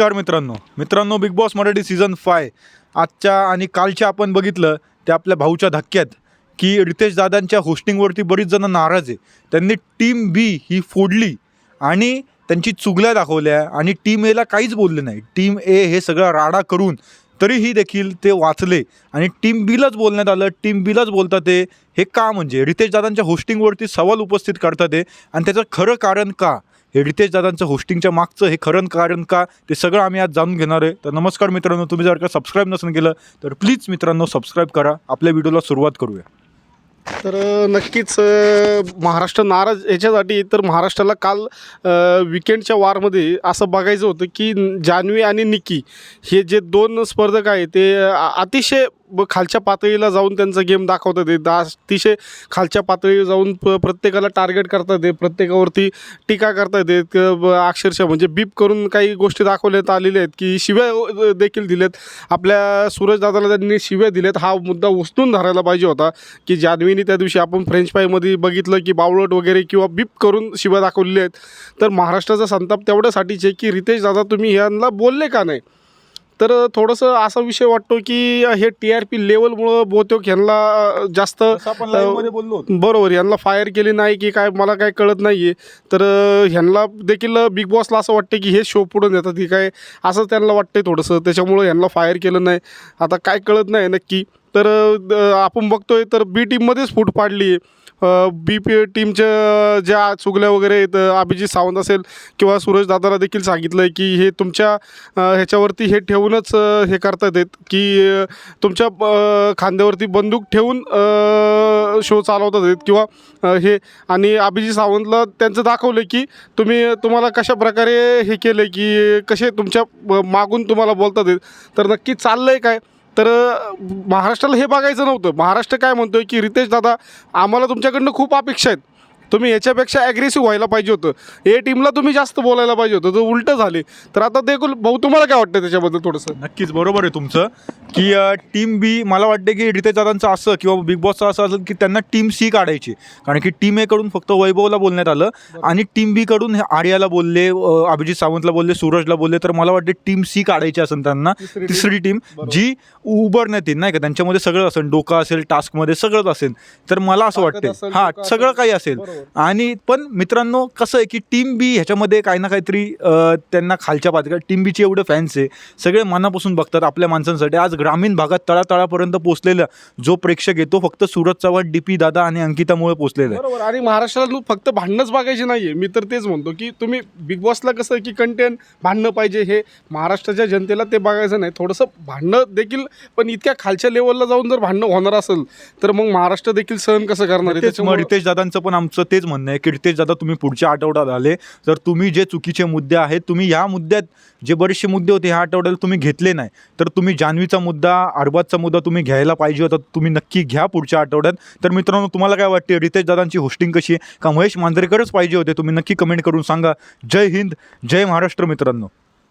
नमस्कार मित्रांनो. मित्रांनो Bigg Boss Marathi season five आजच्या आणि कालच्या आपण बघितलं ते आपल्या भाऊच्या धक्क्यात की रितेश दादांच्या होस्टिंगवरती बरीच जण नाराज आहे. त्यांनी टीम बी ही फोडली आणि त्यांची चुगल्या दाखवल्या आणि टीम एला काहीच बोलले नाही. टीम ए हे सगळं राडा करून तरीही देखील ते वाचले आणि टीम बीलाच बोलण्यात आलं. टीम बीलाच बोलतात ते. हे का म्हणजे? रितेश दादांच्या होस्टिंगवरती सवाल उपस्थित करतात ते. आणि त्याचं खरं कारण का? रितेश दादांचं होस्टिंगच्या मागचं हे खरं कारण का ते सगळं आम्ही आज जाणून घेणार आहे. तर नमस्कार मित्रांनो तुम्ही जर का सबस्क्राईब नसेल केलं तर प्लीज मित्रांनो सबस्क्राईब करा. आपल्या व्हिडिओला सुरुवात करूया. तर नक्कीच महाराष्ट्र नाराज याच्यासाठी तर महाराष्ट्राला काल विकेंडच्या वारमध्ये असं बघायचं होतं की जान्हवी आणि निकी हे जे दोन स्पर्धक आहे ते अतिशय ब- खालच्या पातळीला जाऊन त्यांचा गेम दाखवतात ते. दा अतिशय खालच्या पातळीवर जाऊन प प्रत्येकाला टार्गेट करतात ते. प्रत्येकावरती टीका करतात ते. अक्षरशः म्हणजे बीप करून काही गोष्टी दाखवण्यात आलेल्या आहेत की शिव्या देखील दिल्यात आपल्या सूरजदादाला त्यांनी शिव्या दिल्यात. हा मुद्दा उचलून धरायला पाहिजे होता की जान्हवीने त्या दिवशी आपण फ्रेंच फ्रायमध्ये बघितलं की बावळट वगैरे किंवा बीप करून शिव्या दाखवलेल्या आहेत. तर महाराष्ट्राचा संताप तेवढ्यासाठीच आहे की रितेश दादा तुम्ही यांना बोलले का नाही? तर थोडंसं असा विषय वाटतो की हे टी आर पी लेवलमुळं बहुतेक ह्यांना जास्त बोललो. बरोबर यांना फायर केली नाही की काय मला काय कळत नाही आहे तर ह्यांना देखील बिग बॉसला असं वाटतं की हे शो पुढून येतात की काय असं त्यांना वाटतंय थोडंसं. त्याच्यामुळं ह्यांना फायर केलं नाही. आता काय कळत नाही नक्की. तर आपण बघतोय तर बी टीममध्येच फूट पाडली आहे बी पी टीमच्या ज्या चुगल्या वगैरे आहेत अभिजित सावंत असेल किंवा सूरज दादाला देखील सांगितलं आहे की हे तुमच्या ह्याच्यावरती हे ठेवूनच हे करतात आहेत की तुमच्या खांद्यावरती बंदूक ठेवून शो चालवतात आहेत किंवा हे आणि अभिजित सावंतला त्यांचं दाखवलं की तुम्ही तुम्हाला कशा प्रकारे हे केलं की कसे तुमच्या मागून तुम्हाला बोलतात आहेत. तर नक्की चाललं आहे काय? तर महाराष्ट्राला हे बघायचं नव्हतं. महाराष्ट्र काय म्हणतोय की रितेश दादा आम्हाला तुमच्याकडनं खूप अपेक्षा आहेत. तुम्ही याच्यापेक्षा ॲग्रेसिव्ह व्हायला पाहिजे होतं. ए टीमला तुम्ही जास्त बोलायला पाहिजे होतं. तर उलटं झाले. तर आता देखील भाऊ तुम्हाला काय वाटतं त्याच्याबद्दल थोडंसं? नक्कीच बरोबर आहे तुमचं. की टीम बी मला वाटते की रितेश दादांचं असं किंवा बिग बॉसचं असं असेल की त्यांना टीम सी काढायची. कारण की टीम एकडून फक्त वैभवला बोलण्यात आलं आणि टीम बी कडून हे आर्याला बोलले अभिजित सावंतला बोलले सूरजला बोलले तर मला वाटते टीम सी काढायची असेल त्यांना तिसरी टीम. जी उभारण्यात येईल नाही का? त्यांच्यामध्ये सगळं असेल डोकं असेल टास्कमध्ये सगळंच असेल. तर मला असं वाटतं हां सगळं. काही असेल. आणि पण मित्रांनो कसं आहे की टीम बी ह्याच्यामध्ये काही ना काहीतरी त्यांना खालच्या पातळीवर टीम बीचे एवढे फॅन्स आहे. सगळे मनापासून बघतात आपल्या माणसांसाठी. आज ग्रामीण भागात तळातळापर्यंत पोहोचलेला जो प्रेक्षक आहे तो फक्त सूरज चव्हाण डी पी दादा आणि अंकितामुळे पोहोचलेला आहे. बरोबर. आणि महाराष्ट्राला फक्त भांडणंच बघायचे नाहीये. मी तर तेच म्हणतो की तुम्ही बिग बॉसला कसं की कंटेंट भांडणं पाहिजे हे महाराष्ट्राच्या जनतेला ते बघायचं नाही. थोडंसं भांडणं देखील पण इतक्या खालच्या लेवलला जाऊन जर भांडणं होणार असेल तर मग महाराष्ट्र देखील सहन कसं करणार आहे? त्याच्यामुळं- रितेश दादांचं पण आमचं तेच म्हणणं आहे की रितेश दादा तुम्ही पुढच्या आठवड्यात आले. तर तुम्ही जे चुकीचे मुद्दे आहेत तुम्ही ह्या मुद्द्यात जे बरेचसे मुद्दे होते ह्या आठवड्याला तुम्ही घेतले नाही तर तुम्ही जान्हवीचा मुद्दा अरबाजचा मुद्दा तुम्ही घ्यायला पाहिजे होता तुम्ही नक्की घ्या पुढच्या आठवड्यात. तर मित्रांनो तुम्हाला काय वाटते? रितेश दादांची होस्टिंग कशी आहे? का महेश मांजरेकरच पाहिजे होते? तुम्ही नक्की कमेंट करून सांगा. जय हिंद जय महाराष्ट्र मित्रांनो.